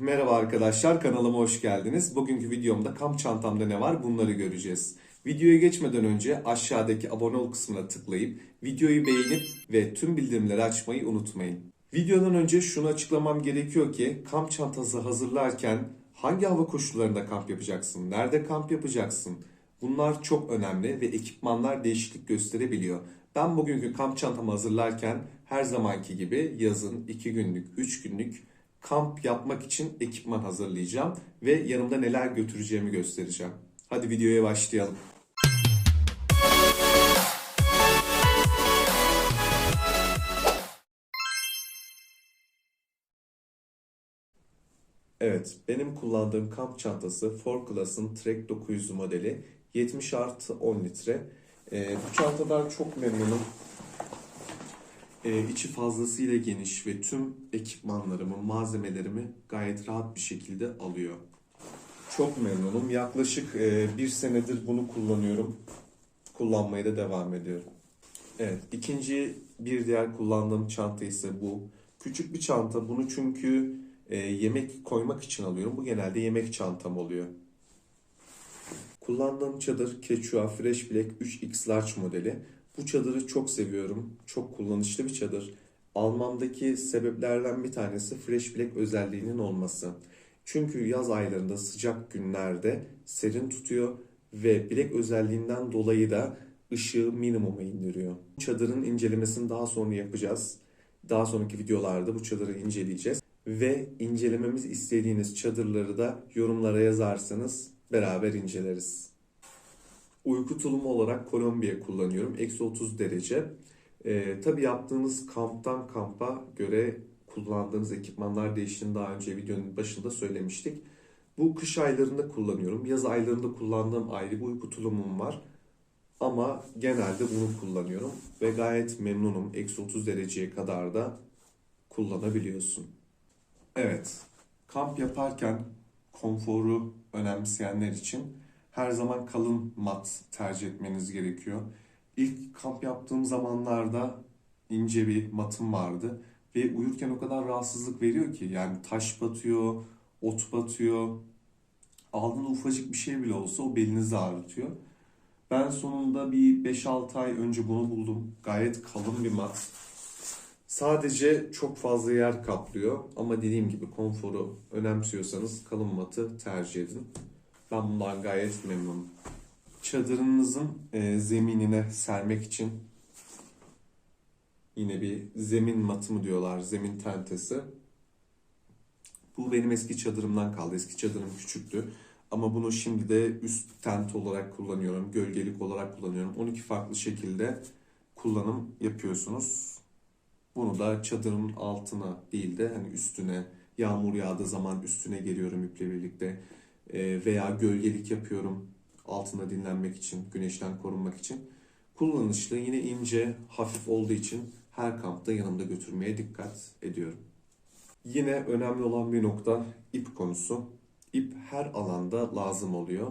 Merhaba arkadaşlar kanalıma hoş geldiniz. Bugünkü videomda kamp çantamda ne var bunları göreceğiz. Videoya geçmeden önce aşağıdaki abone ol kısmına tıklayıp videoyu beğenip ve tüm bildirimleri açmayı unutmayın. Videodan önce şunu açıklamam gerekiyor ki kamp çantası hazırlarken hangi hava koşullarında kamp yapacaksın, nerede kamp yapacaksın bunlar çok önemli ve ekipmanlar değişiklik gösterebiliyor. Ben bugünkü kamp çantamı hazırlarken her zamanki gibi yazın 2 günlük, 3 günlük kamp yapmak için ekipman hazırlayacağım ve yanımda neler götüreceğimi göstereceğim. Hadi videoya başlayalım. Evet, benim kullandığım kamp çantası Ford Class'ın Trek 900 modeli 70 artı 10 litre. Ee, bu çantadan çok memnunum. Ee, içi fazlasıyla geniş ve tüm ekipmanlarımı, malzemelerimi gayet rahat bir şekilde alıyor. Çok memnunum. Yaklaşık e, bir senedir bunu kullanıyorum. Kullanmaya da devam ediyorum. Evet, ikinci bir diğer kullandığım çanta ise bu. Küçük bir çanta. Bunu çünkü e, yemek koymak için alıyorum. Bu genelde yemek çantam oluyor. Kullandığım çadır Quechua Fresh Black 3X Large modeli. Bu çadırı çok seviyorum. Çok kullanışlı bir çadır. Almamdaki sebeplerden bir tanesi Fresh Black özelliğinin olması. Çünkü yaz aylarında sıcak günlerde serin tutuyor ve bilek özelliğinden dolayı da ışığı minimuma indiriyor. Çadırın incelemesini daha sonra yapacağız. Daha sonraki videolarda bu çadırı inceleyeceğiz. Ve incelememiz istediğiniz çadırları da yorumlara yazarsanız beraber inceleriz. Uyku tulumu olarak Kolombiya kullanıyorum. Eksi 30 derece. Ee, tabii yaptığınız kamptan kampa göre kullandığınız ekipmanlar değiştiğini daha önce videonun başında söylemiştik. Bu kış aylarında kullanıyorum. Yaz aylarında kullandığım ayrı bir uyku tulumum var. Ama genelde bunu kullanıyorum. Ve gayet memnunum. Eksi 30 dereceye kadar da kullanabiliyorsun. Evet, kamp yaparken konforu önemseyenler için her zaman kalın mat tercih etmeniz gerekiyor. İlk kamp yaptığım zamanlarda ince bir matım vardı ve uyurken o kadar rahatsızlık veriyor ki yani taş batıyor, ot batıyor. Aldığında ufacık bir şey bile olsa o belinizi ağrıtıyor. Ben sonunda bir 5-6 ay önce bunu buldum. Gayet kalın bir mat. Sadece çok fazla yer kaplıyor ama dediğim gibi konforu önemsiyorsanız kalın matı tercih edin. Ben bundan gayet memnunum. Çadırınızın e, zeminine sermek için yine bir zemin matı mı diyorlar, zemin tentesi. Bu benim eski çadırımdan kaldı. Eski çadırım küçüktü. Ama bunu şimdi de üst tent olarak kullanıyorum. Gölgelik olarak kullanıyorum. 12 farklı şekilde kullanım yapıyorsunuz. Bunu da çadırın altına değil de hani üstüne yağmur yağdığı zaman üstüne geliyorum iple birlikte veya gölgelik yapıyorum altında dinlenmek için, güneşten korunmak için. Kullanışlı yine ince, hafif olduğu için her kampta yanımda götürmeye dikkat ediyorum. Yine önemli olan bir nokta ip konusu. İp her alanda lazım oluyor.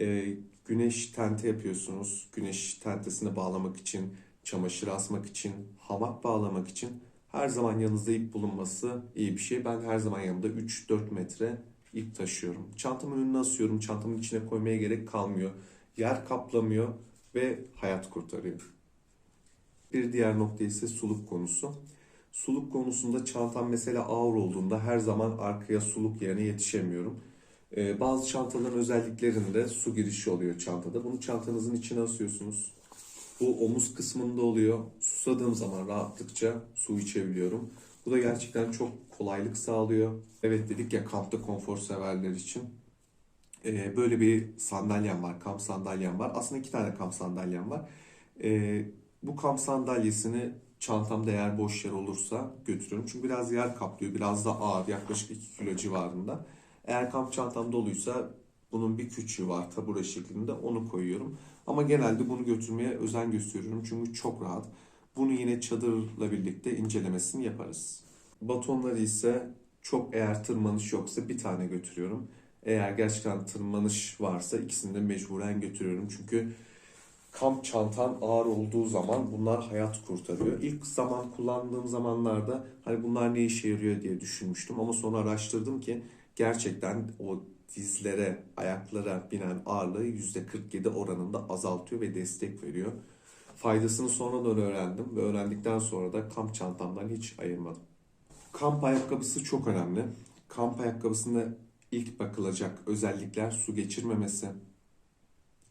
Ee, güneş tente yapıyorsunuz. Güneş tentesine bağlamak için, çamaşır asmak için, hamak bağlamak için her zaman yanınızda ip bulunması iyi bir şey. Ben her zaman yanımda 3-4 metre ip taşıyorum. Çantamın önüne asıyorum. Çantamın içine koymaya gerek kalmıyor. Yer kaplamıyor ve hayat kurtarıyor. Bir diğer nokta ise suluk konusu. Suluk konusunda çantam mesela ağır olduğunda her zaman arkaya suluk yerine yetişemiyorum. Ee, bazı çantaların özelliklerinde su girişi oluyor çantada. Bunu çantanızın içine asıyorsunuz. Bu omuz kısmında oluyor. Susadığım zaman rahatlıkça su içebiliyorum. Bu da gerçekten çok kolaylık sağlıyor. Evet dedik ya kampta konfor severler için. Ee, böyle bir sandalyem var. Kamp sandalyem var. Aslında iki tane kamp sandalyem var. Ee, bu kamp sandalyesini çantamda eğer boş yer olursa götürüyorum. Çünkü biraz yer kaplıyor. Biraz da ağır. Yaklaşık 2 kilo civarında. Eğer kamp çantam doluysa bunun bir küçüğü var tabure şeklinde onu koyuyorum. Ama genelde bunu götürmeye özen gösteriyorum çünkü çok rahat. Bunu yine çadırla birlikte incelemesini yaparız. Batonları ise çok eğer tırmanış yoksa bir tane götürüyorum. Eğer gerçekten tırmanış varsa ikisini de mecburen götürüyorum. Çünkü kamp çantan ağır olduğu zaman bunlar hayat kurtarıyor. İlk zaman kullandığım zamanlarda hani bunlar ne işe yarıyor diye düşünmüştüm ama sonra araştırdım ki gerçekten o dizlere, ayaklara binen ağırlığı %47 oranında azaltıyor ve destek veriyor. Faydasını sonradan öğrendim ve öğrendikten sonra da kamp çantamdan hiç ayırmadım. Kamp ayakkabısı çok önemli. Kamp ayakkabısında ilk bakılacak özellikler su geçirmemesi,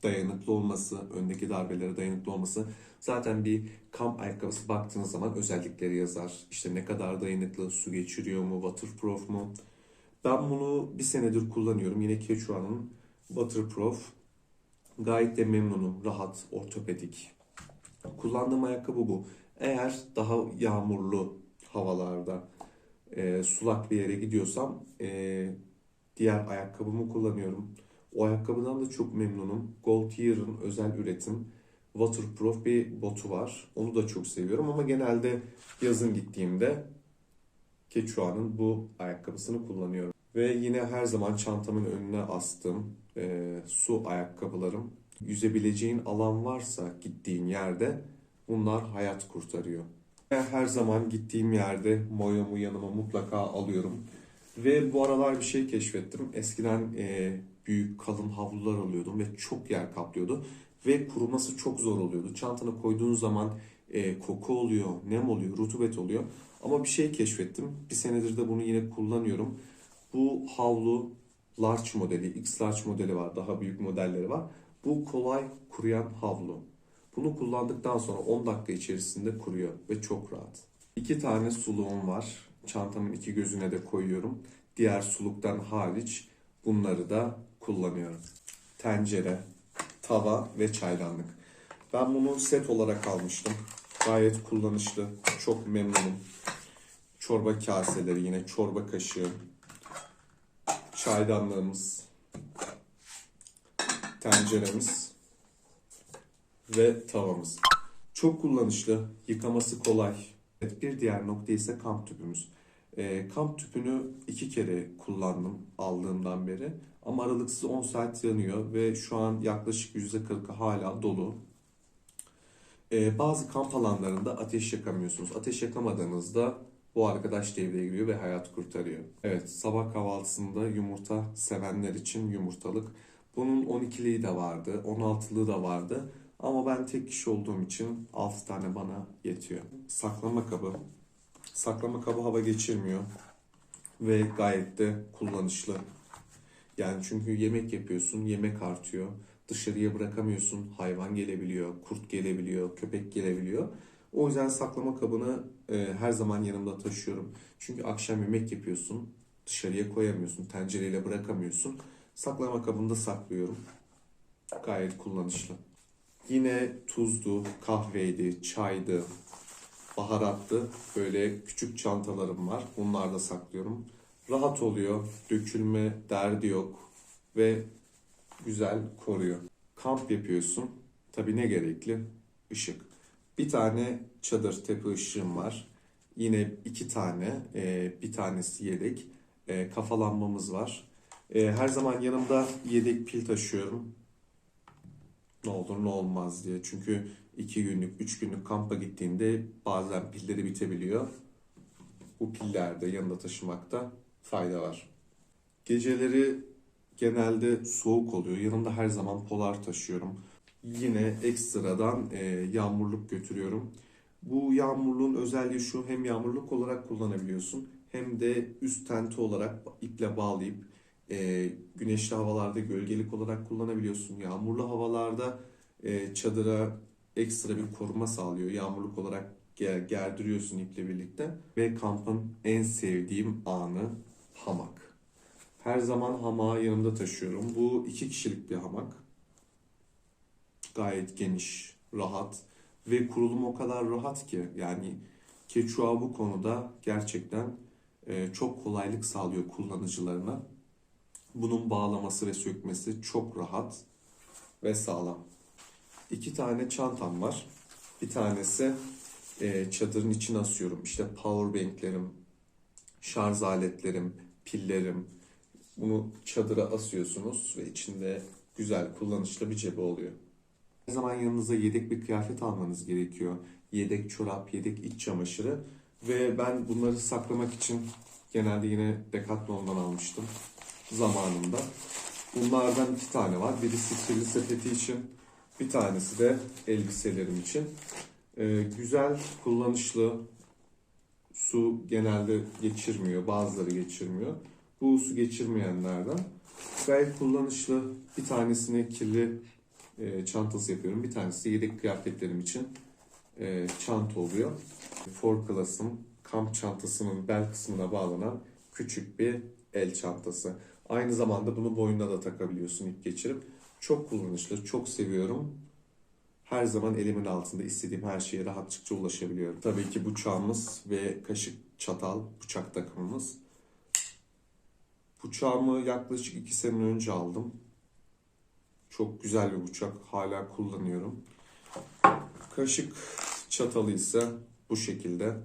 dayanıklı olması, öndeki darbelere dayanıklı olması. Zaten bir kamp ayakkabısı baktığınız zaman özellikleri yazar. İşte ne kadar dayanıklı, su geçiriyor mu, waterproof mu? Ben bunu bir senedir kullanıyorum. Yine Quechua'nın waterproof. Gayet de memnunum. Rahat, ortopedik. Kullandığım ayakkabı bu. Eğer daha yağmurlu havalarda e, sulak bir yere gidiyorsam e, diğer ayakkabımı kullanıyorum. O ayakkabıdan da çok memnunum. Goldyear'ın özel üretim waterproof bir botu var. Onu da çok seviyorum ama genelde yazın gittiğimde Quechua'nın bu ayakkabısını kullanıyorum. Ve yine her zaman çantamın önüne astığım e, su ayakkabılarım. Yüzebileceğin alan varsa gittiğin yerde bunlar hayat kurtarıyor. Ben her zaman gittiğim yerde mayomu yanıma mutlaka alıyorum. Ve bu aralar bir şey keşfettim. Eskiden e, büyük kalın havlular alıyordum ve çok yer kaplıyordu. Ve kuruması çok zor oluyordu. Çantana koyduğun zaman e, koku oluyor, nem oluyor, rutubet oluyor. Ama bir şey keşfettim. Bir senedir de bunu yine kullanıyorum. Bu havlu large modeli, X large modeli var. Daha büyük modelleri var. Bu kolay kuruyan havlu. Bunu kullandıktan sonra 10 dakika içerisinde kuruyor ve çok rahat. İki tane suluğum var. Çantamın iki gözüne de koyuyorum. Diğer suluktan hariç bunları da kullanıyorum. Tencere, tava ve çaydanlık. Ben bunu set olarak almıştım. Gayet kullanışlı. Çok memnunum. Çorba kaseleri yine çorba kaşığı. Çaydanlığımız. Tenceremiz. Ve tavamız. Çok kullanışlı. Yıkaması kolay. Bir diğer nokta ise kamp tüpümüz. E, kamp tüpünü iki kere kullandım aldığımdan beri. Ama aralıksız 10 saat yanıyor ve şu an yaklaşık %40'ı hala dolu. E, bazı kamp alanlarında ateş yakamıyorsunuz. Ateş yakamadığınızda bu arkadaş devreye giriyor ve hayat kurtarıyor. Evet sabah kahvaltısında yumurta sevenler için yumurtalık. Bunun 12'liği de vardı, 16'lığı da vardı. Ama ben tek kişi olduğum için 6 tane bana yetiyor. Saklama kabı. Saklama kabı hava geçirmiyor. Ve gayet de kullanışlı. Yani çünkü yemek yapıyorsun, yemek artıyor. Dışarıya bırakamıyorsun, hayvan gelebiliyor, kurt gelebiliyor, köpek gelebiliyor. O yüzden saklama kabını e, her zaman yanımda taşıyorum. Çünkü akşam yemek yapıyorsun, dışarıya koyamıyorsun, tencereyle bırakamıyorsun. Saklama kabında saklıyorum. Gayet kullanışlı. Yine tuzlu, kahveydi, çaydı, baharattı. Böyle küçük çantalarım var. Bunlarda saklıyorum. Rahat oluyor. Dökülme derdi yok. Ve güzel koruyor. Kamp yapıyorsun. Tabii ne gerekli? Işık. Bir tane çadır tepe ışığım var. Yine iki tane, e, bir tanesi yedek. E, kafalanmamız var. E, her zaman yanımda yedek pil taşıyorum ne olur ne olmaz diye. Çünkü iki günlük, üç günlük kampa gittiğinde bazen pilleri bitebiliyor. Bu pillerde yanında taşımakta fayda var. Geceleri genelde soğuk oluyor. Yanımda her zaman polar taşıyorum. Yine ekstradan e, yağmurluk götürüyorum. Bu yağmurluğun özelliği şu hem yağmurluk olarak kullanabiliyorsun hem de üst tenti olarak iple bağlayıp e, güneşli havalarda gölgelik olarak kullanabiliyorsun. Yağmurlu havalarda e, çadıra ekstra bir koruma sağlıyor. Yağmurluk olarak ger gerdiriyorsun iple birlikte. Ve kampın en sevdiğim anı hamak. Her zaman hamağı yanımda taşıyorum. Bu iki kişilik bir hamak. Gayet geniş, rahat ve kurulum o kadar rahat ki yani Quechua bu konuda gerçekten e, çok kolaylık sağlıyor kullanıcılarına. Bunun bağlaması ve sökmesi çok rahat ve sağlam. İki tane çantam var. Bir tanesi e, çadırın içine asıyorum. İşte power banklerim, şarj aletlerim, pillerim. Bunu çadıra asıyorsunuz ve içinde güzel kullanışlı bir cebi oluyor. Her zaman yanınıza yedek bir kıyafet almanız gerekiyor. Yedek çorap, yedek iç çamaşırı. Ve ben bunları saklamak için genelde yine Decathlon'dan almıştım zamanında. Bunlardan iki tane var. Birisi kirli sepeti için, bir tanesi de elbiselerim için. Ee, güzel, kullanışlı, su genelde geçirmiyor, bazıları geçirmiyor. Bu su geçirmeyenlerden gayet kullanışlı. Bir tanesini kirli e, çantası yapıyorum. Bir tanesi yedek kıyafetlerim için e, çanta oluyor. Four Class'ın kamp çantasının bel kısmına bağlanan küçük bir el çantası. Aynı zamanda bunu boynuna da takabiliyorsun ip geçirip. Çok kullanışlı, çok seviyorum. Her zaman elimin altında istediğim her şeye rahatlıkça ulaşabiliyorum. Tabii ki bıçağımız ve kaşık, çatal, bıçak takımımız. Bıçağımı yaklaşık iki sene önce aldım. Çok güzel bir bıçak. Hala kullanıyorum. Kaşık çatalı ise bu şekilde.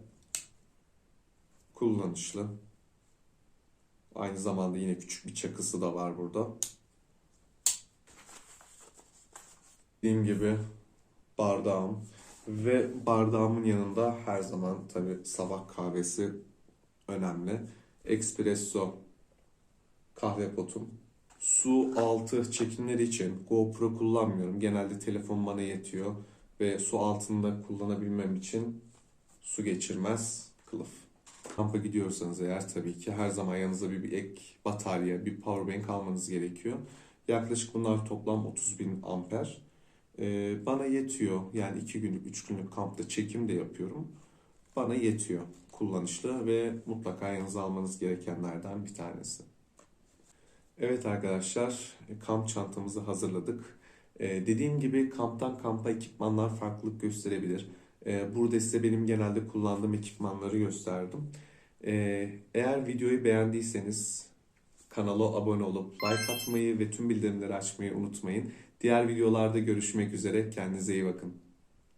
Kullanışlı. Aynı zamanda yine küçük bir çakısı da var burada. Dediğim gibi bardağım ve bardağımın yanında her zaman tabii sabah kahvesi önemli. Espresso kahve potum. Su altı çekimleri için GoPro kullanmıyorum. Genelde telefon bana yetiyor ve su altında kullanabilmem için su geçirmez kılıf. Kampa gidiyorsanız eğer tabii ki her zaman yanınıza bir, bir ek batarya, bir powerbank almanız gerekiyor. Yaklaşık bunlar toplam 30 bin amper. Ee, bana yetiyor. Yani 2 günlük, 3 günlük kampta çekim de yapıyorum. Bana yetiyor. Kullanışlı ve mutlaka yanınıza almanız gerekenlerden bir tanesi. Evet arkadaşlar, kamp çantamızı hazırladık. Ee, dediğim gibi kamptan kampa ekipmanlar farklılık gösterebilir. Ee, burada size benim genelde kullandığım ekipmanları gösterdim. Eğer videoyu beğendiyseniz kanala abone olup like atmayı ve tüm bildirimleri açmayı unutmayın. Diğer videolarda görüşmek üzere. Kendinize iyi bakın.